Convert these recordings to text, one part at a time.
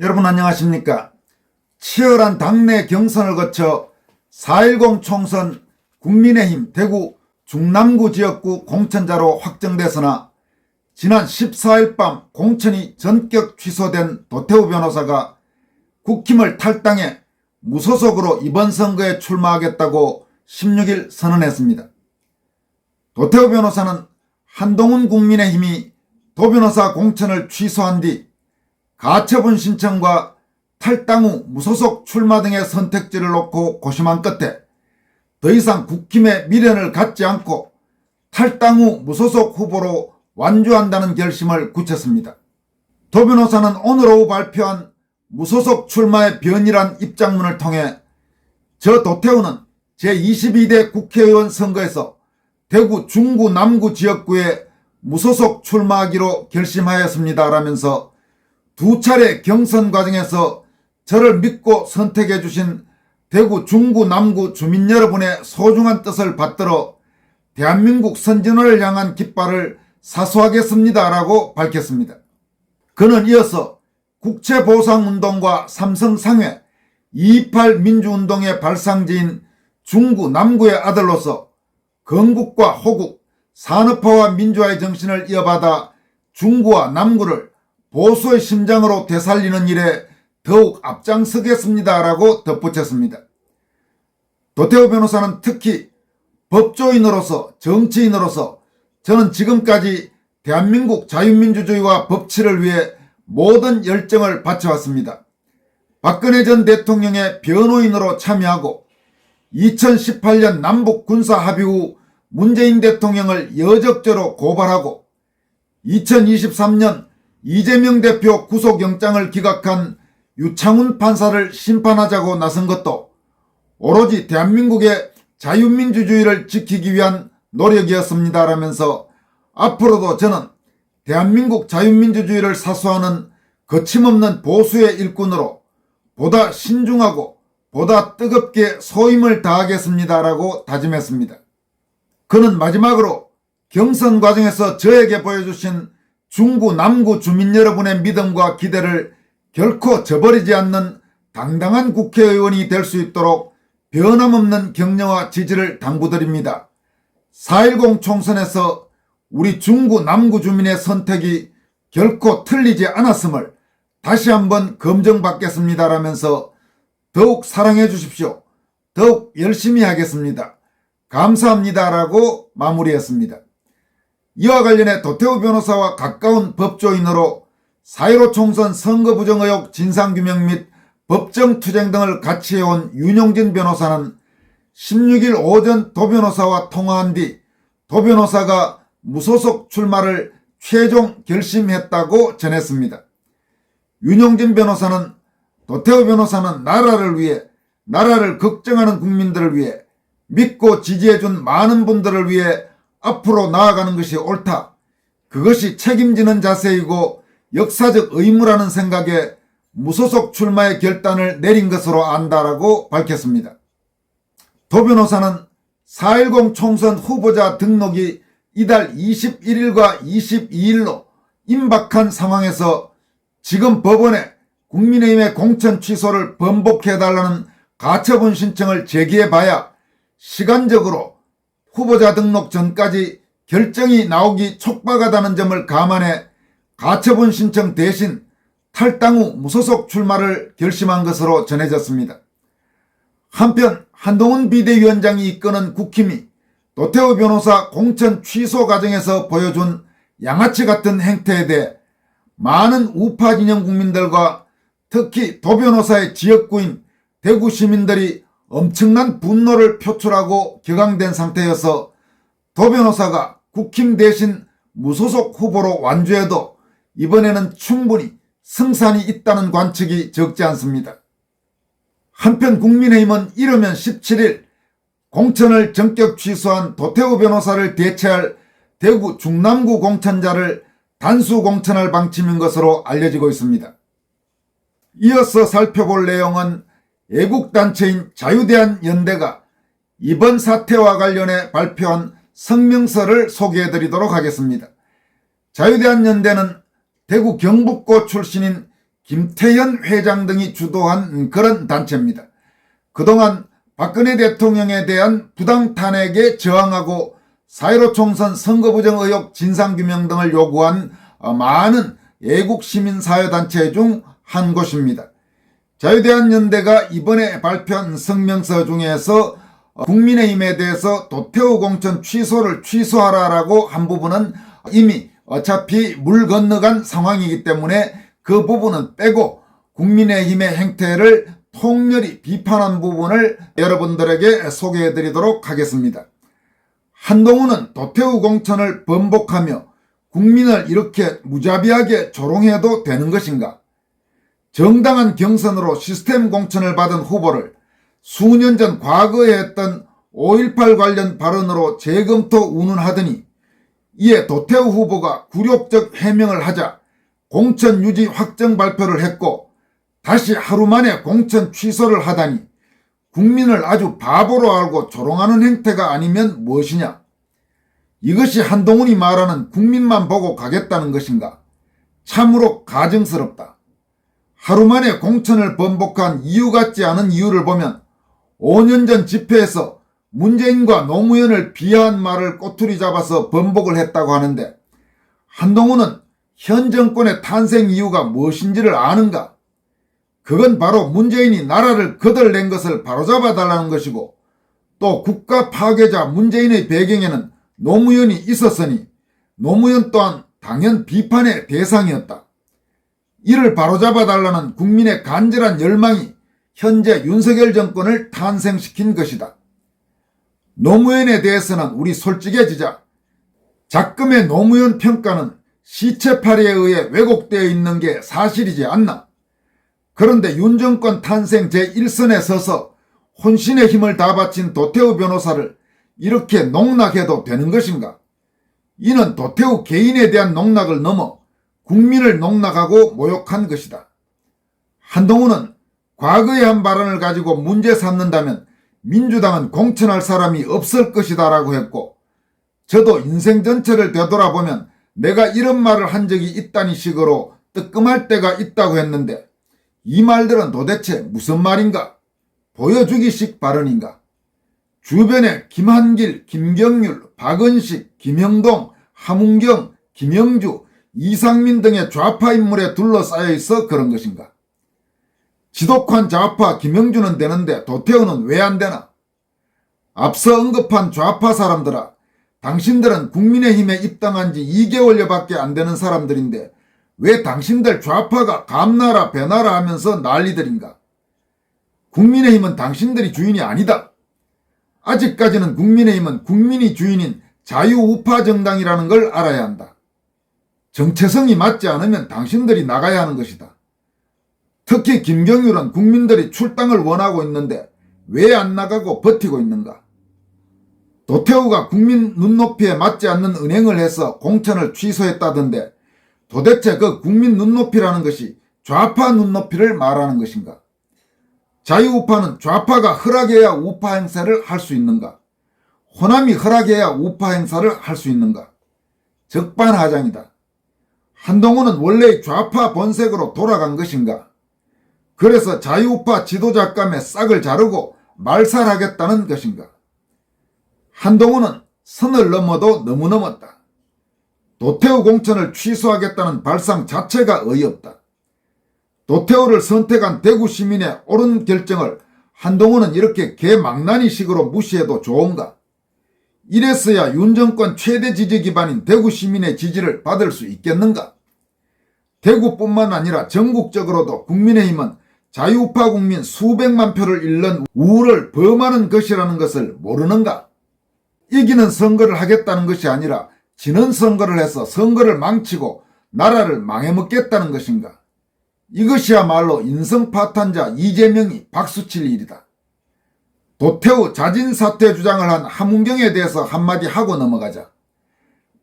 여러분 안녕하십니까? 치열한 당내 경선을 거쳐 4.10 총선 국민의힘 대구 중남구 지역구 공천자로 확정됐으나 지난 14일 밤 공천이 전격 취소된 도태우 변호사가 국힘을 탈당해 무소속으로 이번 선거에 출마하겠다고 16일 선언했습니다. 도태우 변호사는 한동훈 국민의힘이 도 변호사 공천을 취소한 뒤 가처분 신청과 탈당 후 무소속 출마 등의 선택지를 놓고 고심한 끝에 더 이상 국힘의 미련을 갖지 않고 탈당 후 무소속 후보로 완주한다는 결심을 굳혔습니다. 도 변호사는 오늘 오후 발표한 무소속 출마의 변이란 입장문을 통해 저 도태우는 제22대 국회의원 선거에서 대구 중구 남구 지역구에 무소속 출마하기로 결심하였습니다. 라면서 두 차례 경선 과정에서 저를 믿고 선택해 주신 대구 중구 남구 주민 여러분의 소중한 뜻을 받들어 대한민국 선진화를 향한 깃발을 사수하겠습니다. 라고 밝혔습니다. 그는 이어서 국채보상운동과 삼성상회 228 민주운동의 발상지인 중구 남구의 아들로서 건국과 호국, 산업화와 민주화의 정신을 이어받아 중구와 남구를 보수의 심장으로 되살리는 일에 더욱 앞장서겠습니다라고 덧붙였습니다. 도태우 변호사는 특히 법조인으로서 정치인으로서 저는 지금까지 대한민국 자유민주주의와 법치를 위해 모든 열정을 바쳐왔습니다. 박근혜 전 대통령의 변호인으로 참여하고 2018년 남북 군사 합의 후 문재인 대통령을 여적죄로 고발하고 2023년 이재명 대표 구속영장을 기각한 유창훈 판사를 심판하자고 나선 것도 오로지 대한민국의 자유민주주의를 지키기 위한 노력이었습니다. 라면서 앞으로도 저는 대한민국 자유민주주의를 사수하는 거침없는 보수의 일꾼으로 보다 신중하고 보다 뜨겁게 소임을 다하겠습니다. 라고 다짐했습니다. 그는 마지막으로 경선 과정에서 저에게 보여주신 중구 남구 주민 여러분의 믿음과 기대를 결코 저버리지 않는 당당한 국회의원이 될 수 있도록 변함없는 격려와 지지를 당부드립니다. 4.10 총선에서 우리 중구 남구 주민의 선택이 결코 틀리지 않았음을 다시 한번 검증받겠습니다라면서 더욱 사랑해 주십시오. 더욱 열심히 하겠습니다. 감사합니다라고 마무리했습니다. 이와 관련해 도태우 변호사와 가까운 법조인으로 4.15 총선 선거 부정 의혹 진상규명 및 법정 투쟁 등을 같이 해온 윤용진 변호사는 16일 오전 도 변호사와 통화한 뒤 도 변호사가 무소속 출마를 최종 결심했다고 전했습니다. 윤용진 변호사는 도태우 변호사는 나라를 위해 나라를 걱정하는 국민들을 위해 믿고 지지해준 많은 분들을 위해 앞으로 나아가는 것이 옳다. 그것이 책임지는 자세이고 역사적 의무라는 생각에 무소속 출마의 결단을 내린 것으로 안다라고 밝혔습니다. 도 변호사는 4.10 총선 후보자 등록이 이달 21일과 22일로 임박한 상황에서 지금 법원에 국민의힘의 공천 취소를 번복해달라는 가처분 신청을 제기해봐야 시간적으로 후보자 등록 전까지 결정이 나오기 촉박하다는 점을 감안해 가처분 신청 대신 탈당 후 무소속 출마를 결심한 것으로 전해졌습니다. 한편 한동훈 비대위원장이 이끄는 국힘이 도태우 변호사 공천 취소 과정에서 보여준 양아치 같은 행태에 대해 많은 우파 진영 국민들과 특히 도 변호사의 지역구인 대구 시민들이 엄청난 분노를 표출하고 격앙된 상태여서 도 변호사가 국힘 대신 무소속 후보로 완주해도 이번에는 충분히 승산이 있다는 관측이 적지 않습니다. 한편 국민의힘은 이르면 17일 공천을 전격 취소한 도태우 변호사를 대체할 대구 중남구 공천자를 단수 공천할 방침인 것으로 알려지고 있습니다. 이어서 살펴볼 내용은 애국단체인 자유대한연대가 이번 사태와 관련해 발표한 성명서를 소개해 드리도록 하겠습니다. 자유대한연대는 대구 경북고 출신인 김태현 회장 등이 주도한 그런 단체입니다. 그동안 박근혜 대통령에 대한 부당 탄핵에 저항하고 4.15 총선 선거 부정 의혹 진상규명 등을 요구한 어, 많은 애국 시민사회단체 중 한 곳입니다. 자유대한연대가 이번에 발표한 성명서 중에서 어, 국민의힘에 대해서 도태우 공천 취소를 취소하라라고 한 부분은 이미 어차피 물 건너간 상황이기 때문에 그 부분은 빼고 국민의힘의 행태를 통렬히 비판한 부분을 여러분들에게 소개해 드리도록 하겠습니다. 한동훈은 도태우 공천을 번복하며 국민을 이렇게 무자비하게 조롱해도 되는 것인가? 정당한 경선으로 시스템 공천을 받은 후보를 수년 전 과거에 했던 5.18 관련 발언으로 재검토 운운하더니 이에 도태우 후보가 굴욕적 해명을 하자 공천 유지 확정 발표를 했고 다시 하루 만에 공천 취소를 하다니 국민을 아주 바보로 알고 조롱하는 행태가 아니면 무엇이냐? 이것이 한동훈이 말하는 국민만 보고 가겠다는 것인가? 참으로 가증스럽다. 하루 만에 공천을 번복한 이유 같지 않은 이유를 보면 5년 전 집회에서 문재인과 노무현을 비하한 말을 꼬투리 잡아서 번복을 했다고 하는데 한동훈은 현 정권의 탄생 이유가 무엇인지를 아는가? 그건 바로 문재인이 나라를 거덜낸 것을 바로잡아 달라는 것이고 또 국가 파괴자 문재인의 배경에는 노무현이 있었으니 노무현 또한 당연 비판의 대상이었다. 이를 바로잡아 달라는 국민의 간절한 열망이 현재 윤석열 정권을 탄생시킨 것이다. 노무현에 대해서는 우리 솔직해지자. 작금의 노무현 평가는 시체파리에 의해 왜곡되어 있는 게 사실이지 않나. 그런데 윤 정권 탄생 제1선에 서서 혼신의 힘을 다 바친 도태우 변호사를 이렇게 농락해도 되는 것인가? 이는 도태우 개인에 대한 농락을 넘어 국민을 농락하고 모욕한 것이다. 한동훈은 과거의 한 발언을 가지고 문제 삼는다면 민주당은 공천할 사람이 없을 것이다 라고 했고 저도 인생 전체를 되돌아보면 내가 이런 말을 한 적이 있다니 식으로 뜨끔할 때가 있다고 했는데 이 말들은 도대체 무슨 말인가? 보여주기식 발언인가? 주변에 김한길, 김경률, 박은식, 김영동, 함웅경, 김영주, 이상민 등의 좌파 인물에 둘러싸여 있어 그런 것인가? 지독한 좌파 김영주는 되는데 도태우는 왜 안 되나? 앞서 언급한 좌파 사람들아, 당신들은 국민의힘에 입당한 지 2개월여밖에 안 되는 사람들인데 왜 당신들 좌파가 감나라 배나라 하면서 난리들인가? 국민의힘은 당신들이 주인이 아니다. 아직까지는 국민의힘은 국민이 주인인 자유우파 정당이라는 걸 알아야 한다. 정체성이 맞지 않으면 당신들이 나가야 하는 것이다. 특히 김경률은 국민들이 출당을 원하고 있는데 왜 안 나가고 버티고 있는가? 도태우가 국민 눈높이에 맞지 않는 은행을 해서 공천을 취소했다던데 도대체 그 국민 눈높이라는 것이 좌파 눈높이를 말하는 것인가? 자유우파는 좌파가 허락해야 우파 행사를 할 수 있는가? 호남이 허락해야 우파 행사를 할 수 있는가? 적반하장이다. 한동훈은 원래 좌파 본색으로 돌아간 것인가? 그래서 자유우파 지도자감에 싹을 자르고 말살하겠다는 것인가? 한동훈은 선을 넘어도 너무 넘었다. 도태우 공천을 취소하겠다는 발상 자체가 어이없다. 도태우를 선택한 대구 시민의 옳은 결정을 한동훈은 이렇게 개망나니식으로 무시해도 좋은가? 이랬어야 윤 정권 최대 지지 기반인 대구 시민의 지지를 받을 수 있겠는가? 대구뿐만 아니라 전국적으로도 국민의힘은 자유우파 국민 수백만 표를 잃는 우를 범하는 것이라는 것을 모르는가? 이기는 선거를 하겠다는 것이 아니라 지는 선거를 해서 선거를 망치고 나라를 망해먹겠다는 것인가? 이것이야말로 인성파탄자 이재명이 박수칠 일이다. 도태우 자진 사퇴 주장을 한 함은경에 대해서 한마디 하고 넘어가자.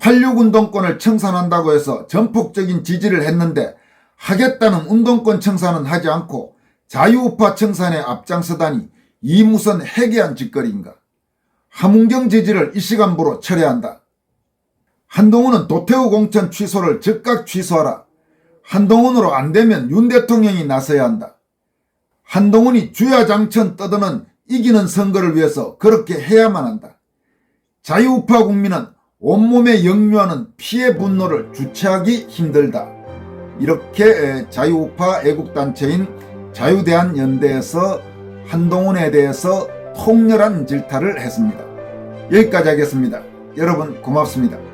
86운동권을 청산한다고 해서 전폭적인 지지를 했는데 하겠다는 운동권 청산은 하지 않고 자유우파 청산에 앞장서다니 이 무슨 해괴한 짓거리인가. 함은경 지지를 이 시간부로 철회한다. 한동훈은 도태우 공천 취소를 즉각 취소하라. 한동훈으로 안 되면 윤 대통령이 나서야 한다. 한동훈이 주야장천 떠드는 이기는 선거를 위해서 그렇게 해야만 한다. 자유우파 국민은 온몸에 역류하는 피해 분노를 주체하기 힘들다. 이렇게 에, 자유우파 애국단체인 자유대한연대에서 한동훈에 대해서 통렬한 질타를 했습니다. 여기까지 하겠습니다. 여러분 고맙습니다.